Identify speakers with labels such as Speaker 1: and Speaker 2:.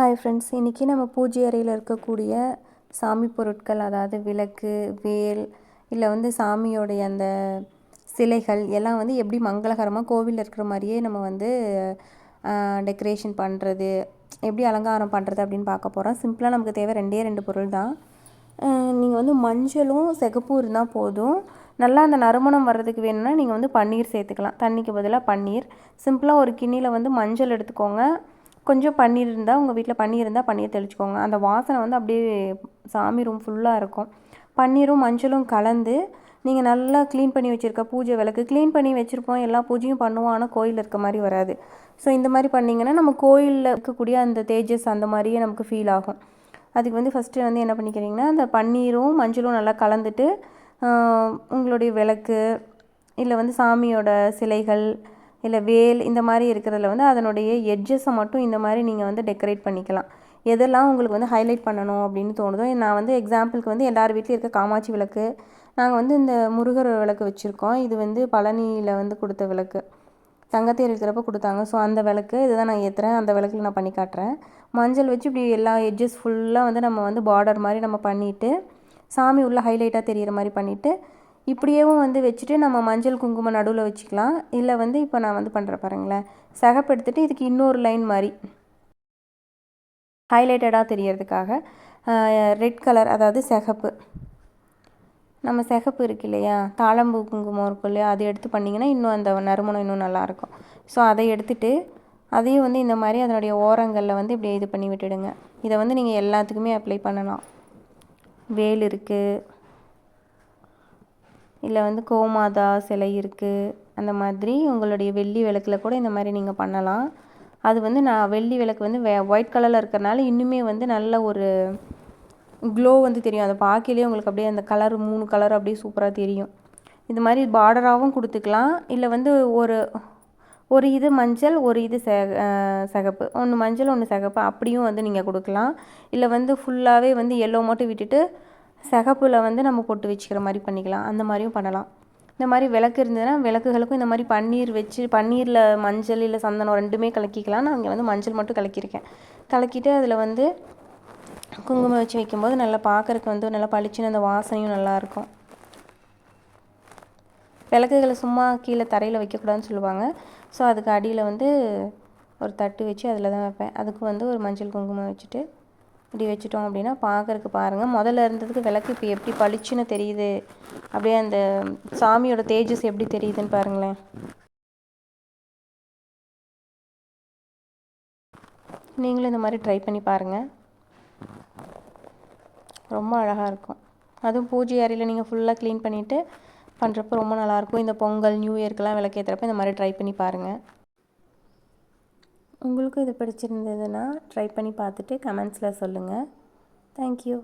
Speaker 1: Hi friends இன்றைக்கி நம்ம பூஜை அறையில் இருக்கக்கூடிய சாமி பொருட்கள் அதாவது விளக்கு வேல் இல்லை வந்து சாமியோடைய அந்த சிலைகள் எல்லாம் வந்து எப்படி மங்களகரமாக கோவிலில் இருக்கிற மாதிரியே நம்ம வந்து டெக்கரேஷன் பண்ணுறது எப்படி அலங்காரம் பண்ணுறது அப்படின்னு பார்க்க போகிறோம் சிம்பிளாக நமக்கு தேவை ரெண்டே ரெண்டு பொருள் தான். நீங்கள் வந்து மஞ்சளும் சிகப்பும் இருந்தால் போதும். நல்லா அந்த நறுமணம் வர்றதுக்கு வேணும்னா நீங்கள் வந்து பன்னீர் சேர்த்துக்கலாம். தண்ணிக்கு பதிலாக பன்னீர். சிம்பிளாக ஒரு கிண்ணியில் வந்து மஞ்சள் எடுத்துக்கோங்க. கொஞ்சம் பன்னீர் இருந்தால் உங்கள் வீட்டில் பன்னீர் இருந்தால் பன்னீர் தெளிச்சுக்கோங்க. அந்த வாசனை வந்து அப்படியே சாமி ரூம் ஃபுல்லாக இருக்கும். பன்னீரும் மஞ்சளும் கலந்து நீங்கள் நல்லா க்ளீன் பண்ணி வச்சுருக்க பூஜை விளக்கு க்ளீன் பண்ணி வச்சுருப்போம். எல்லா பூஜையும் பண்ணுவோம். ஆனால் கோயிலில் இருக்க மாதிரி வராது. ஸோ இந்த மாதிரி பண்ணிங்கன்னா நம்ம கோயிலில் இருக்கக்கூடிய அந்த தேஜஸ் அந்த மாதிரியே நமக்கு ஃபீல் ஆகும். அதுக்கு வந்து ஃபஸ்ட்டு வந்து என்ன பண்ணிக்கிறீங்கன்னா அந்த பன்னீரும் மஞ்சளும் நல்லா கலந்துட்டு உங்களுடைய விளக்கு இல்லை வந்து சாமியோட சிலைகள் இல்லை வேல் இந்த மாதிரி இருக்கிறதுல வந்து அதனுடைய எட்ஜஸை மட்டும் இந்த மாதிரி நீங்கள் வந்து டெக்கரேட் பண்ணிக்கலாம். எதெல்லாம் உங்களுக்கு வந்து ஹைலைட் பண்ணணும் அப்படின்னு தோணுதோ நான் வந்து எக்ஸாம்பிளுக்கு வந்து எல்லார் வீட்லேயும் இருக்க காமாட்சி விளக்கு நாங்கள் வந்து இந்த முருகர் விளக்கு வச்சுருக்கோம். இது வந்து பழனியில் வந்து கொடுத்த விளக்கு. தங்கத்தேர் இருக்கிறப்ப கொடுத்தாங்க. ஸோ அந்த விளக்கு இதை தான் நான் ஏற்றுறேன் அந்த விளக்கில் நான் பண்ணி காட்டுறேன். மஞ்சள் வச்சு இப்படி எல்லா எட்ஜஸ் ஃபுல்லாக வந்து நம்ம வந்து பார்டர் மாதிரி நம்ம பண்ணிவிட்டு சாமி உள்ள ஹைலைட்டாக தெரிகிற மாதிரி பண்ணிவிட்டு இப்படியேவும் வந்து வச்சுட்டு நம்ம மஞ்சள் குங்குமம் நடுவில் வச்சுக்கலாம். இல்லை வந்து இப்போ நான் வந்து பண்ணுறேன் பாருங்களேன். சகப்பு எடுத்துகிட்டு இதுக்கு இன்னொரு லைன் மாதிரி ஹைலைட்டடாக தெரியறதுக்காக ரெட் கலர் அதாவது சிகப்பு. நம்ம சிகப்பு இருக்கு இல்லையா? தாளம்பூ குங்குமம் இருக்கும் இல்லையா? அதை எடுத்து பண்ணிங்கன்னா இன்னும் அந்த நறுமணம் இன்னும் நல்லாயிருக்கும் ஸோ அதை எடுத்துகிட்டு அதையும் வந்து இந்த மாதிரி அதனுடைய ஓரங்களில் வந்து இப்படி இது பண்ணி விட்டுடுங்க. இதை வந்து நீங்கள் எல்லாத்துக்குமே அப்ளை பண்ணலாம். வேல் இருக்குது இல்லை வந்து கோமாதா சிலை இருக்குது அந்த மாதிரி உங்களுடைய வெள்ளி விளக்கில் கூட இந்த மாதிரி நீங்கள் பண்ணலாம். அது வந்து நான் வெள்ளி விளக்கு வந்து வே ஒயிட் கலரில் இருக்கிறனால இன்னுமே வந்து நல்ல ஒரு க்ளோ வந்து தெரியும். அதை பார்க்கலே உங்களுக்கு அப்படியே அந்த கலர் மூணு கலர் அப்படியே சூப்பராக தெரியும். இது மாதிரி பார்டராகவும் கொடுத்துக்கலாம். இல்லை வந்து ஒரு ஒரு இது மஞ்சள் ஒரு இது செ சிகப்பு. ஒன்று மஞ்சள் ஒன்று சிகப்பு. அப்படியும் வந்து நீங்கள் கொடுக்கலாம். இல்லை வந்து ஃபுல்லாகவே வந்து எல்லோ மட்டும் விட்டுட்டு சிகப்பில் வந்து நம்ம பொட்டு வச்சுக்கிற மாதிரி பண்ணிக்கலாம். அந்த மாதிரியும் பண்ணலாம். இந்த மாதிரி விளக்கு இருந்ததுன்னா விளக்குகளுக்கும் இந்த மாதிரி பன்னீர் வச்சு பன்னீரில் மஞ்சள் இல்லை சந்தனம் ரெண்டுமே கலக்கிக்கலாம். நான் இங்கே வந்து மஞ்சள் மட்டும் கலக்கியிருக்கேன். கலக்கிட்டு அதில் வந்து குங்குமம் வச்சு வைக்கும்போது நல்லா பார்க்குறக்கு வந்து நல்லா பளிச்சுன்னு அந்த வாசனையும் நல்லாயிருக்கும் விளக்குகளை சும்மா கீழே தரையில் வைக்கக்கூடாதுன்னு சொல்லுவாங்க. ஸோ அதுக்கு அடியில் வந்து ஒரு தட்டு வச்சு அதில் தான் வைப்பேன். அதுக்கு வந்து ஒரு மஞ்சள் குங்குமம் வச்சுட்டு இப்படி வச்சுட்டோம் அப்படின்னா பார்க்குறக்கு பாருங்கள் முதல்ல இருந்ததுக்கு விளக்கு இப்போ எப்படி பளிச்சுன்னு தெரியுது. அப்படியே அந்த சாமியோட தேஜஸ் எப்படி தெரியுதுன்னு பாருங்களேன். நீங்களும் இந்த மாதிரி ட்ரை பண்ணி பாருங்கள் ரொம்ப அழகாக இருக்கும். அதுவும் பூஜை அறையில் நீங்கள் ஃபுல்லாக க்ளீன் பண்ணிவிட்டு பண்ணுறப்போ ரொம்ப நல்லாயிருக்கும் இந்த பொங்கல் நியூ இயர்க்கெலாம் விளக்கேற்றுறப்ப இந்த மாதிரி ட்ரை பண்ணி பாருங்கள் உங்களுக்கும் இது பிடிச்சிருந்ததுன்னா ட்ரை பண்ணி பார்த்துட்டு கமெண்ட்ஸில் சொல்லுங்கள் தேங்க்யூ